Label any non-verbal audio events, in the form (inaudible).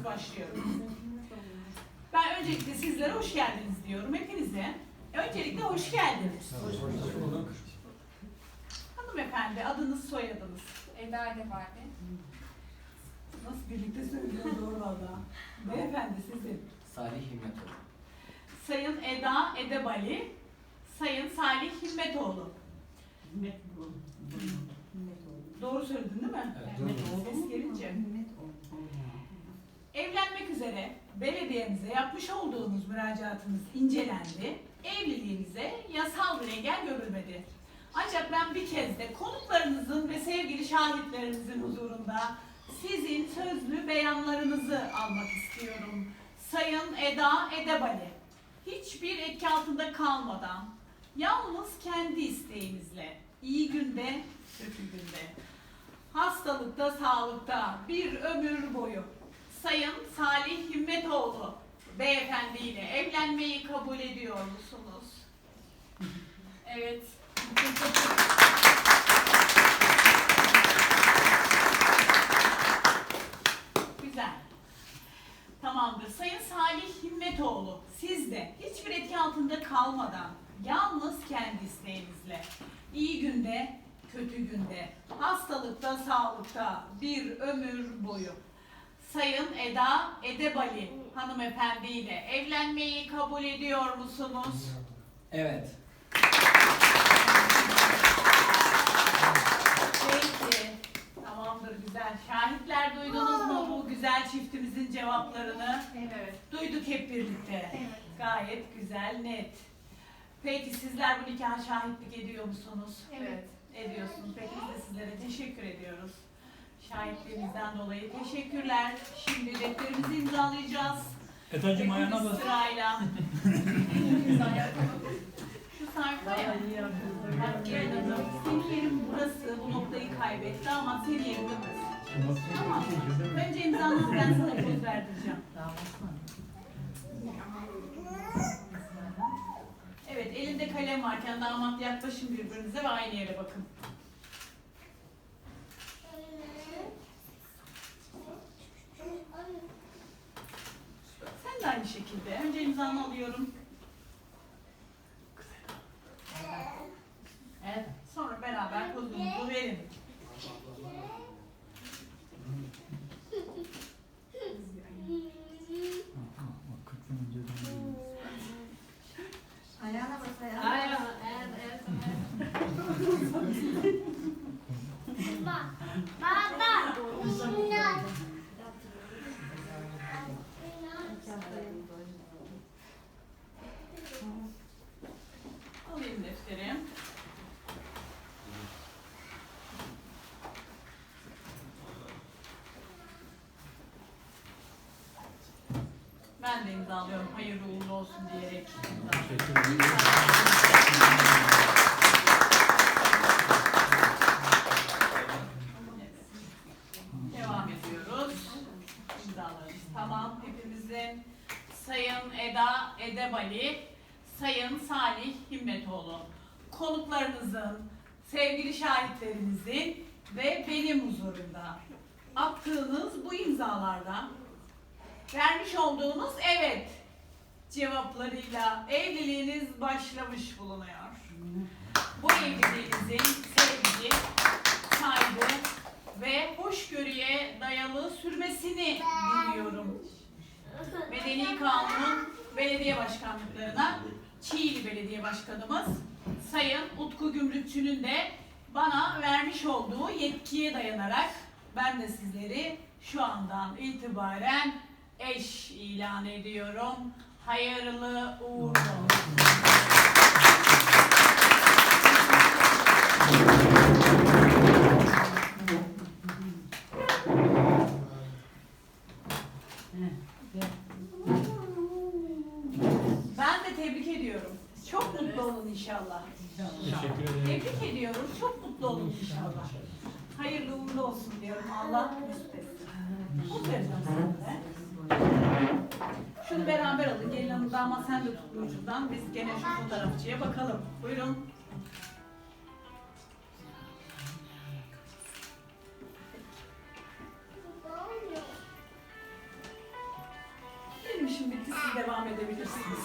hazırsanız başlıyorum. Ben öncelikle sizlere hoş geldiniz diyorum hepinize. Öncelikle hoş geldiniz. Hanımefendi adınız soyadınız. Eda Edebardi. Nasıl birlikte söylüyoruz orada? Beyefendi sizin. Salih Himmetoğlu. Sayın Eda Edebali, Sayın Salih Himmetoğlu. Doğru söyledin değil mi? Evet. Ses gelince. Belediyemize yapmış olduğunuz müracaatınız incelendi. Evliliğinize yasal bir engel görülmedi. Ancak ben bir kez de konuklarınızın ve sevgili şahitlerinizin huzurunda sizin sözlü beyanlarınızı almak istiyorum. Sayın Eda Edebali, hiçbir etki altında kalmadan, yalnız kendi isteğinizle, iyi günde, kötü günde, hastalıkta, sağlıkta bir ömür boyu Sayın Salih Himmetoğlu beyefendi ile evlenmeyi kabul ediyor musunuz? Evet. Güzel. Tamamdır. Sayın Salih Himmetoğlu, siz de hiçbir etki altında kalmadan, yalnız kendi isteğinizle, iyi günde, kötü günde, hastalıkta, sağlıkta bir ömür boyu Sayın Eda Edebali hanımefendi ile evlenmeyi kabul ediyor musunuz? Evet. Peki. Tamamdır güzel. Şahitler duydunuz mu bu güzel çiftimizin cevaplarını? Evet. Duyduk hep birlikte. Evet. Gayet güzel, net. Peki sizler bu nikaha şahitlik ediyor musunuz? Evet. Ediyorsunuz. Peki biz de sizlere teşekkür ediyoruz. Şahitliğinizden dolayı teşekkürler. Şimdi defterimizi imzalayacağız. Etacım ayağına bas. sırayla. (laughs) Şu sayfaya. Bak gelin hanım. Senin yerin burası. Bu noktayı kaybetti ama senin yerin burası. Tamam. Önce imzanızı ben sana söz verdireceğim. Evet, elinde kalem varken damat yaklaşın birbirinize ve aynı yere bakın. Sen de aynı şekilde. Önce imzanı alıyorum. Evet, sonra beraber pozunuzu verin. Ayağına bas ayağına. Aynen. Evet. Alayım (laughs) defteri. Ben de. Hayırlı uğurlu olsun diyerek. Devam ediyoruz. İmzalarımız tamam. Hepimizin Sayın Eda Edebali, Sayın Salih Himmetoğlu. Konuklarınızın, sevgili şahitlerinizin ve benim huzurumda attığınız bu imzalarda vermiş olduğunuz evet cevaplarıyla evliliğiniz başlamış bulunuyor. Bu evliliğinizin sevgi, saygı ve hoşgörüye dayalı sürmesini diliyorum. Medeni Kanun'un belediye başkanlıklarına Çiğli Belediye Başkanımız Sayın Utku Gümrükçü'nün de bana vermiş olduğu yetkiye dayanarak ben de sizleri şu andan itibaren eş ilan ediyorum. Hayırlı uğurlu olsun. Ben de tebrik ediyorum. Çok mutlu olun inşallah. Teşekkür ederim. Tebrik ediyorum. Çok mutlu olun inşallah. Hayırlı uğurlu olsun diyorum. Allah. Bunu vereceğim size. Şunu beraber alın. Gelin hanım damat sen de tut ucundan. Biz gene şu fotoğrafçıya bakalım. Buyurun. Benim işim bitti. Siz devam edebilirsiniz.